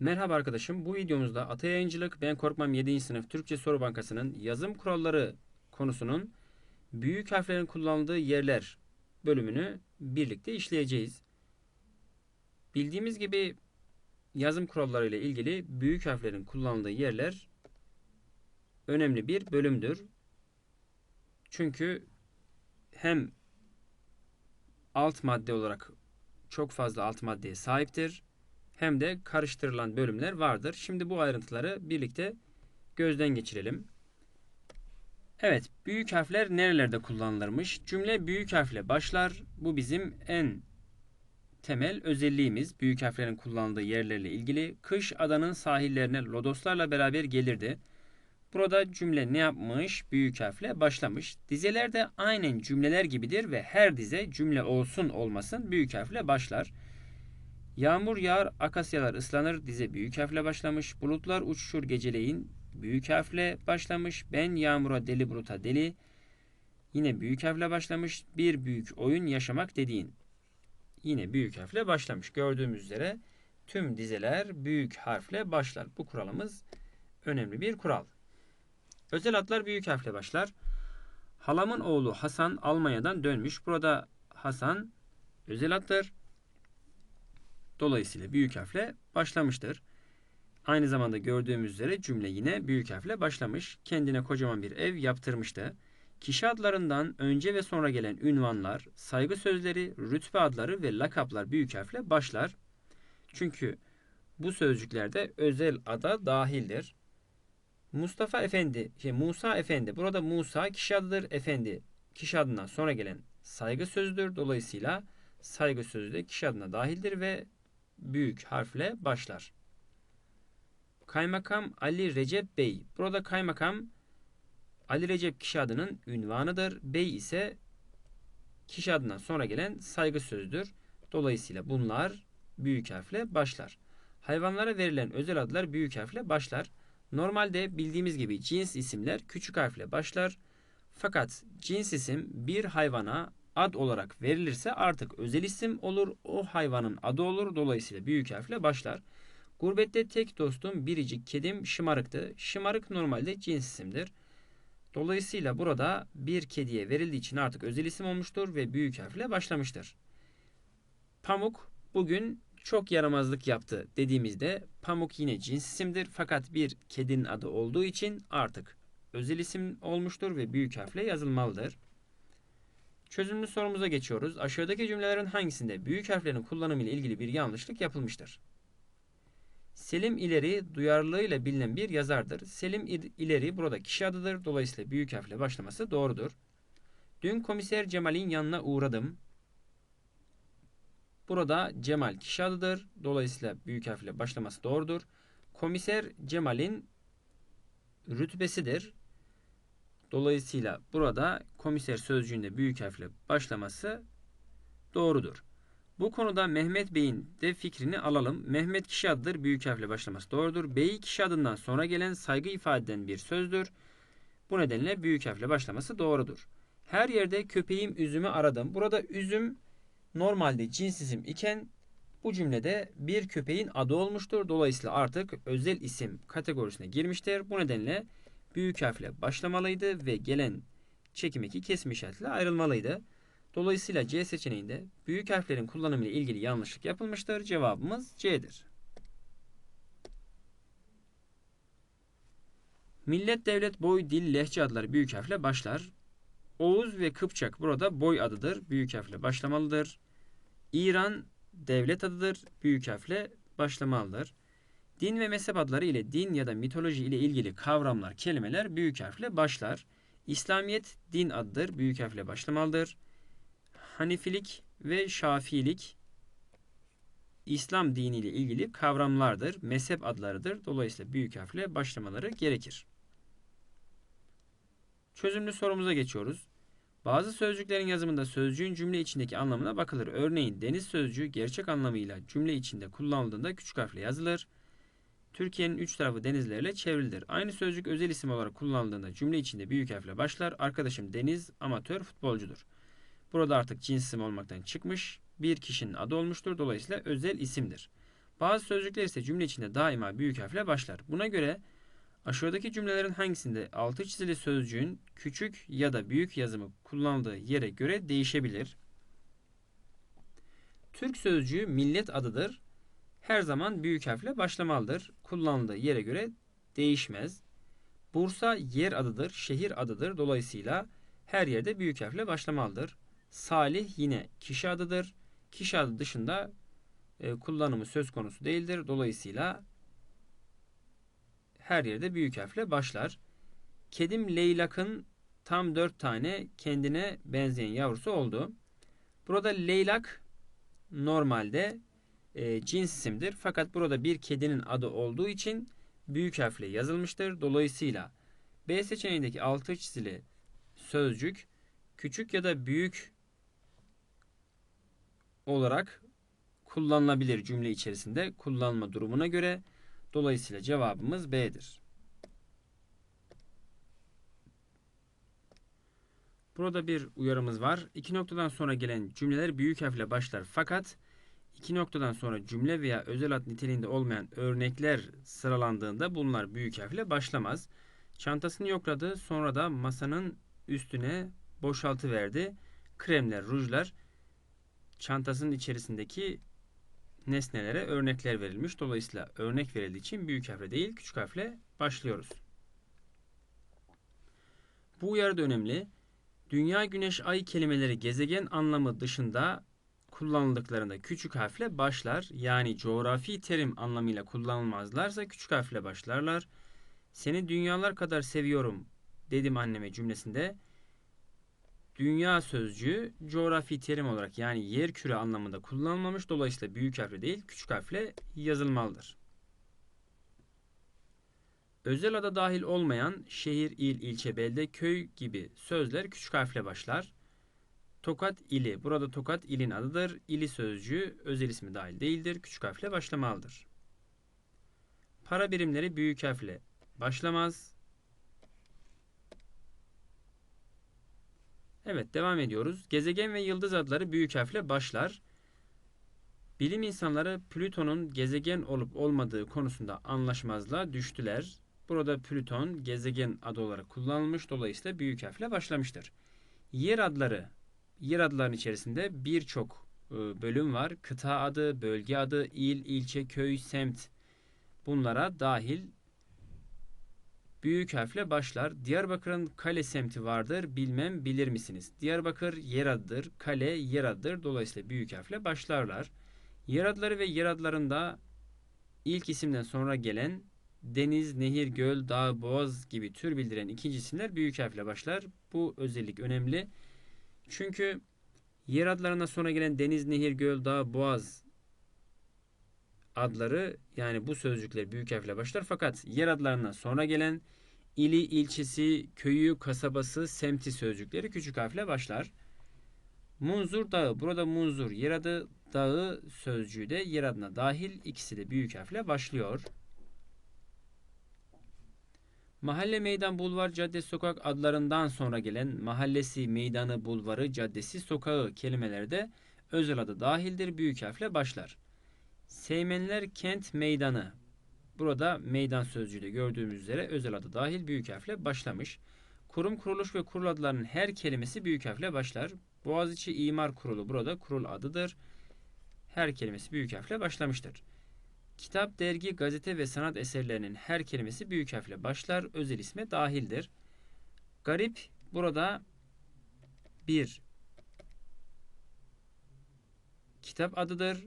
Merhaba arkadaşım. Bu videomuzda Ata Yayıncılık Ben Korkmam 7. sınıf Türkçe Soru Bankası'nın yazım kuralları konusunun büyük harflerin kullanıldığı yerler bölümünü birlikte işleyeceğiz. Bildiğimiz gibi yazım kuralları ile ilgili büyük harflerin kullanıldığı yerler önemli bir bölümdür. Çünkü hem alt madde olarak çok fazla alt maddeye sahiptir hem de karıştırılan bölümler vardır. Şimdi bu ayrıntıları birlikte gözden geçirelim. Evet, büyük harfler nerelerde kullanılırmış? Cümle büyük harfle başlar. Bu bizim en temel özelliğimiz. Büyük harflerin kullanıldığı yerlerle ilgili. Kış adanın sahillerine lodoslarla beraber gelirdi. Burada cümle ne yapmış? Büyük harfle başlamış. Dizeler de aynen cümleler gibidir ve her dize cümle olsun olmasın büyük harfle başlar. Yağmur yağar, akasyalar ıslanır dize büyük harfle başlamış. Bulutlar uçuşur geceleyin büyük harfle başlamış. Ben yağmura deli buluta deli. Yine büyük harfle başlamış. Bir büyük oyun yaşamak dediğin. Yine büyük harfle başlamış. Gördüğümüz üzere tüm dizeler büyük harfle başlar. Bu kuralımız önemli bir kural. Özel adlar büyük harfle başlar. Halamın oğlu Hasan Almanya'dan dönmüş. Burada Hasan özel addır. Dolayısıyla büyük harfle başlamıştır. Aynı zamanda gördüğümüz üzere cümle yine büyük harfle başlamış. Kendine kocaman bir ev yaptırmıştı. Kişi adlarından önce ve sonra gelen ünvanlar, saygı sözleri, rütbe adları ve lakaplar büyük harfle başlar. Çünkü bu sözcüklerde özel ada dahildir. Mustafa Efendi, şey Musa Efendi. Burada Musa kişi adıdır. Efendi kişi adından sonra gelen saygı sözüdür. Dolayısıyla saygı sözü de kişi adına dahildir ve büyük harfle başlar. Kaymakam Ali Recep Bey. Burada kaymakam Ali Recep kişi adının ünvanıdır. Bey ise kişi adından sonra gelen saygı sözüdür. Dolayısıyla bunlar büyük harfle başlar. Hayvanlara verilen özel adlar büyük harfle başlar. Normalde bildiğimiz gibi cins isimler küçük harfle başlar. Fakat cins isim bir hayvana ad olarak verilirse artık özel isim olur. O hayvanın adı olur. Dolayısıyla büyük harfle başlar. Gurbette tek dostum biricik kedim şımarıktı. Şımarık normalde cins isimdir. Dolayısıyla burada bir kediye verildiği için artık özel isim olmuştur ve büyük harfle başlamıştır. Pamuk bugün çok yaramazlık yaptı dediğimizde pamuk yine cins isimdir fakat bir kedinin adı olduğu için artık özel isim olmuştur ve büyük harfle yazılmalıdır. Çözümlü sorumuza geçiyoruz. Aşağıdaki cümlelerin hangisinde büyük harflerin kullanımı ile ilgili bir yanlışlık yapılmıştır? Selim İleri duyarlılığıyla bilinen bir yazardır. Selim İleri burada kişi adıdır. Dolayısıyla büyük harfle başlaması doğrudur. Dün komiser Cemal'in yanına uğradım. Burada Cemal kişi adıdır. Dolayısıyla büyük harfle başlaması doğrudur. Komiser Cemal'in rütbesidir. Dolayısıyla burada komiser sözcüğünde büyük harfle başlaması doğrudur. Bu konuda Mehmet Bey'in de fikrini alalım. Mehmet kişi adıdır. Büyük harfle başlaması doğrudur. Bey kişi adından sonra gelen saygı ifade eden bir sözdür. Bu nedenle büyük harfle başlaması doğrudur. Her yerde köpeğim üzümü aradım. Burada üzüm normalde cins isim iken bu cümlede bir köpeğin adı olmuştur. Dolayısıyla artık özel isim kategorisine girmiştir. Bu nedenle büyük harfle başlamalıydı ve gelen çekim eki kesme işaretiyle ayrılmalıydı. Dolayısıyla C seçeneğinde büyük harflerin kullanımı ile ilgili yanlışlık yapılmıştır. Cevabımız C'dir. Millet, devlet, boy, dil, lehçe adları büyük harfle başlar. Oğuz ve Kıpçak burada boy adıdır. Büyük harfle başlamalıdır. İran devlet adıdır. Büyük harfle başlamalıdır. Din ve mezhep adları ile din ya da mitoloji ile ilgili kavramlar, kelimeler büyük harfle başlar. İslamiyet din adıdır. Büyük harfle başlamalıdır. Hanifilik ve Şafiilik İslam diniyle ilgili kavramlardır, mezhep adlarıdır. Dolayısıyla büyük harfle başlamaları gerekir. Çözümlü sorumuza geçiyoruz. Bazı sözcüklerin yazımında sözcüğün cümle içindeki anlamına bakılır. Örneğin deniz sözcüğü gerçek anlamıyla cümle içinde kullanıldığında küçük harfle yazılır. Türkiye'nin üç tarafı denizlerle çevrilidir. Aynı sözcük özel isim olarak kullanıldığında cümle içinde büyük harfle başlar. Arkadaşım Deniz amatör futbolcudur. Burada artık cins isim olmaktan çıkmış. Bir kişinin adı olmuştur. Dolayısıyla özel isimdir. Bazı sözcükler ise cümle içinde daima büyük harfle başlar. Buna göre aşağıdaki cümlelerin hangisinde altı çizili sözcüğün küçük ya da büyük yazımı kullanıldığı yere göre değişebilir? Türk sözcüğü millet adıdır. Her zaman büyük harfle başlamalıdır. Kullanıldığı yere göre değişmez. Bursa yer adıdır, şehir adıdır. Dolayısıyla her yerde büyük harfle başlamalıdır. Salih yine kişi adıdır. Kişi adı dışında e, kullanımı söz konusu değildir. Dolayısıyla her yerde büyük harfle başlar. Kedim Leylak'ın tam dört tane kendine benzeyen yavrusu oldu. Burada Leylak normalde e, cins isimdir. Fakat burada bir kedinin adı olduğu için büyük harfle yazılmıştır. Dolayısıyla B seçeneğindeki altı çizili sözcük küçük ya da büyük olarak kullanılabilir cümle içerisinde kullanma durumuna göre. Dolayısıyla cevabımız B'dir. Burada bir uyarımız var. İki noktadan sonra gelen cümleler büyük harfle başlar. Fakat iki noktadan sonra cümle veya özel ad niteliğinde olmayan örnekler sıralandığında bunlar büyük harfle başlamaz. Çantasını yokladı. Sonra da masanın üstüne boşaltı verdi. Kremler, rujlar çantasının içerisindeki nesnelere örnekler verilmiş. Dolayısıyla örnek verildiği için büyük harfle değil küçük harfle başlıyoruz. Bu uyarı da önemli. Dünya, güneş, ay kelimeleri gezegen anlamı dışında kullanıldıklarında küçük harfle başlar. Yani coğrafi terim anlamıyla kullanılmazlarsa küçük harfle başlarlar. Seni dünyalar kadar seviyorum dedim anneme cümlesinde dünya sözcüğü coğrafi terim olarak yani yer küre anlamında kullanılmamış. Dolayısıyla büyük harfle değil küçük harfle yazılmalıdır. Özel ada dahil olmayan şehir, il, ilçe, belde, köy gibi sözler küçük harfle başlar. Tokat ili. Burada Tokat ilin adıdır. İli sözcüğü özel ismi dahil değildir. Küçük harfle başlamalıdır. Para birimleri büyük harfle başlamaz. Evet devam ediyoruz. Gezegen ve yıldız adları büyük harfle başlar. Bilim insanları Plüton'un gezegen olup olmadığı konusunda anlaşmazlığa düştüler. Burada Plüton gezegen adı olarak kullanılmış. Dolayısıyla büyük harfle başlamıştır. Yer adları, yer adlarının içerisinde birçok e, bölüm var. Kıta adı, bölge adı, il, ilçe, köy, semt bunlara dahil büyük harfle başlar. Diyarbakır'ın kale semti vardır. Bilmem bilir misiniz? Diyarbakır yer adıdır. Kale yer adıdır. Dolayısıyla büyük harfle başlarlar. Yer adları ve yer adlarında ilk isimden sonra gelen deniz, nehir, göl, dağ, boğaz gibi tür bildiren ikinci isimler büyük harfle başlar. Bu özellik önemli. Çünkü yer adlarına sonra gelen deniz, nehir, göl, dağ, boğaz adları yani bu sözcükler büyük harfle başlar. Fakat yer adlarından sonra gelen ili, ilçesi, köyü, kasabası, semti sözcükleri küçük harfle başlar. Munzur Dağı. Burada Munzur yer adı dağı sözcüğü de yer adına dahil. ikisi de büyük harfle başlıyor. Mahalle, meydan, bulvar, cadde, sokak adlarından sonra gelen mahallesi, meydanı, bulvarı, caddesi, sokağı kelimeleri de özel adı dahildir. Büyük harfle başlar. Seymenler kent meydanı. Burada meydan sözcüğü gördüğümüz üzere özel adı dahil büyük harfle başlamış. Kurum, kuruluş ve kurul adlarının her kelimesi büyük harfle başlar. Boğaziçi İmar Kurulu burada kurul adıdır. Her kelimesi büyük harfle başlamıştır. Kitap, dergi, gazete ve sanat eserlerinin her kelimesi büyük harfle başlar. Özel isme dahildir. Garip burada bir kitap adıdır.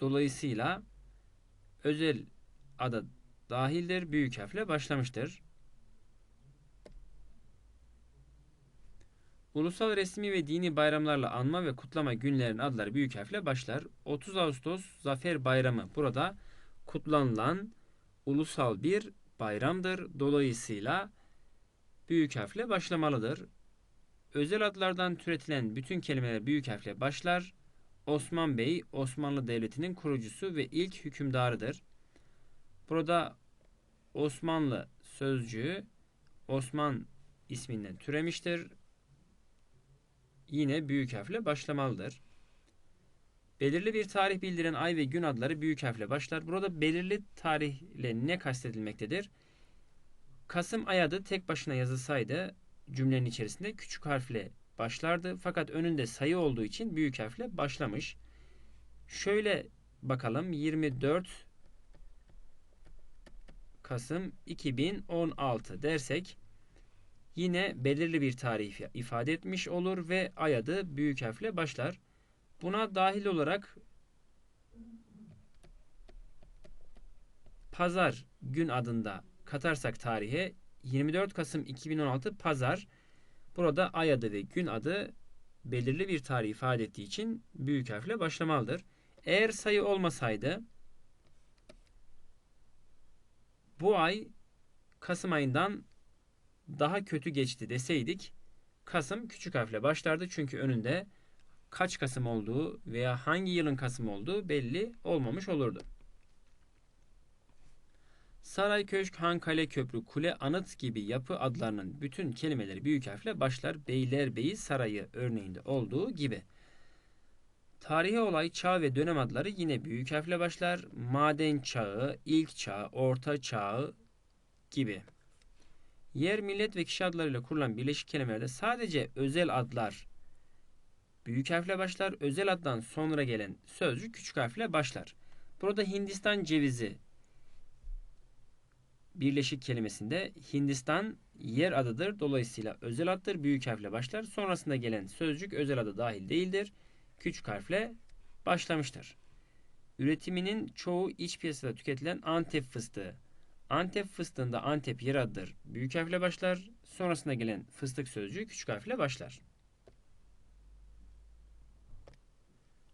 Dolayısıyla özel ada dahildir. Büyük harfle başlamıştır. Ulusal resmi ve dini bayramlarla anma ve kutlama günlerin adları büyük harfle başlar. 30 Ağustos Zafer Bayramı burada kutlanılan ulusal bir bayramdır. Dolayısıyla büyük harfle başlamalıdır. Özel adlardan türetilen bütün kelimeler büyük harfle başlar. Osman Bey Osmanlı Devleti'nin kurucusu ve ilk hükümdarıdır. Burada Osmanlı sözcüğü Osman isminden türemiştir. Yine büyük harfle başlamalıdır. Belirli bir tarih bildiren ay ve gün adları büyük harfle başlar. Burada belirli tarihle ne kastedilmektedir? Kasım ay adı tek başına yazılsaydı cümlenin içerisinde küçük harfle başlardı. Fakat önünde sayı olduğu için büyük harfle başlamış. Şöyle bakalım 24 Kasım 2016 dersek yine belirli bir tarih ifade etmiş olur ve ay adı büyük harfle başlar. Buna dahil olarak pazar gün adında katarsak tarihe 24 Kasım 2016 pazar burada ay adı ve gün adı belirli bir tarih ifade ettiği için büyük harfle başlamalıdır. Eğer sayı olmasaydı bu ay Kasım ayından daha kötü geçti deseydik Kasım küçük harfle başlardı çünkü önünde kaç Kasım olduğu veya hangi yılın Kasım olduğu belli olmamış olurdu. Saray, köşk, han, kale, köprü, kule, anıt gibi yapı adlarının bütün kelimeleri büyük harfle başlar. Beylerbeyi sarayı örneğinde olduğu gibi. Tarihi olay, çağ ve dönem adları yine büyük harfle başlar. Maden çağı, ilk çağ, orta çağı gibi. Yer, millet ve kişi adlarıyla kurulan birleşik kelimelerde sadece özel adlar büyük harfle başlar. Özel addan sonra gelen sözcük küçük harfle başlar. Burada Hindistan cevizi birleşik kelimesinde Hindistan yer adıdır. Dolayısıyla özel addır. Büyük harfle başlar. Sonrasında gelen sözcük özel adı dahil değildir. Küçük harfle başlamıştır. Üretiminin çoğu iç piyasada tüketilen Antep fıstığı. Antep fıstığında Antep yer adıdır. Büyük harfle başlar. Sonrasında gelen fıstık sözcüğü küçük harfle başlar.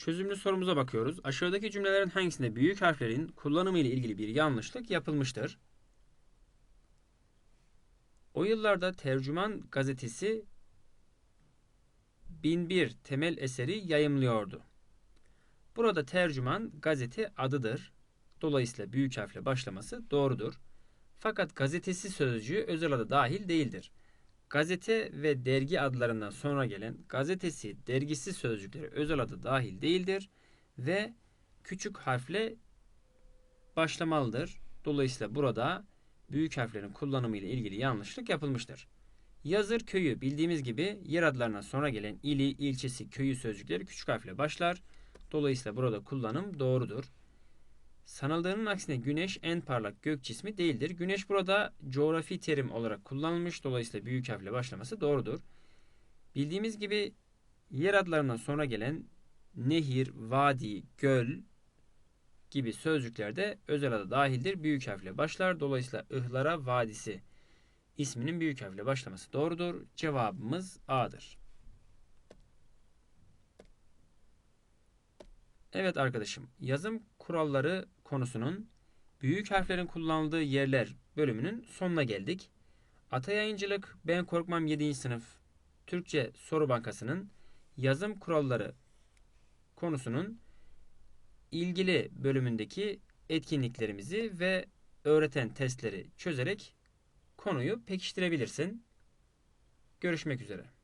Çözümlü sorumuza bakıyoruz. Aşağıdaki cümlelerin hangisinde büyük harflerin kullanımı ile ilgili bir yanlışlık yapılmıştır? O yıllarda Tercüman gazetesi 1001 temel eseri yayımlıyordu. Burada tercüman gazete adıdır. Dolayısıyla büyük harfle başlaması doğrudur. Fakat gazetesi sözcüğü özel adı dahil değildir. Gazete ve dergi adlarından sonra gelen gazetesi, dergisi sözcükleri özel adı dahil değildir ve küçük harfle başlamalıdır. Dolayısıyla burada büyük harflerin kullanımı ile ilgili yanlışlık yapılmıştır. Yazır köyü bildiğimiz gibi yer adlarına sonra gelen ili, ilçesi, köyü sözcükleri küçük harfle başlar. Dolayısıyla burada kullanım doğrudur. Sanıldığının aksine güneş en parlak gök cismi değildir. Güneş burada coğrafi terim olarak kullanılmış. Dolayısıyla büyük harfle başlaması doğrudur. Bildiğimiz gibi yer adlarından sonra gelen nehir, vadi, göl gibi sözcüklerde özel adı dahildir. Büyük harfle başlar. Dolayısıyla ıhlara vadisi isminin büyük harfle başlaması doğrudur. Cevabımız A'dır. Evet arkadaşım, yazım kuralları konusunun büyük harflerin kullanıldığı yerler bölümünün sonuna geldik. Ata Yayıncılık Ben Korkmam 7. sınıf Türkçe Soru Bankası'nın yazım kuralları konusunun ilgili bölümündeki etkinliklerimizi ve öğreten testleri çözerek konuyu pekiştirebilirsin. Görüşmek üzere.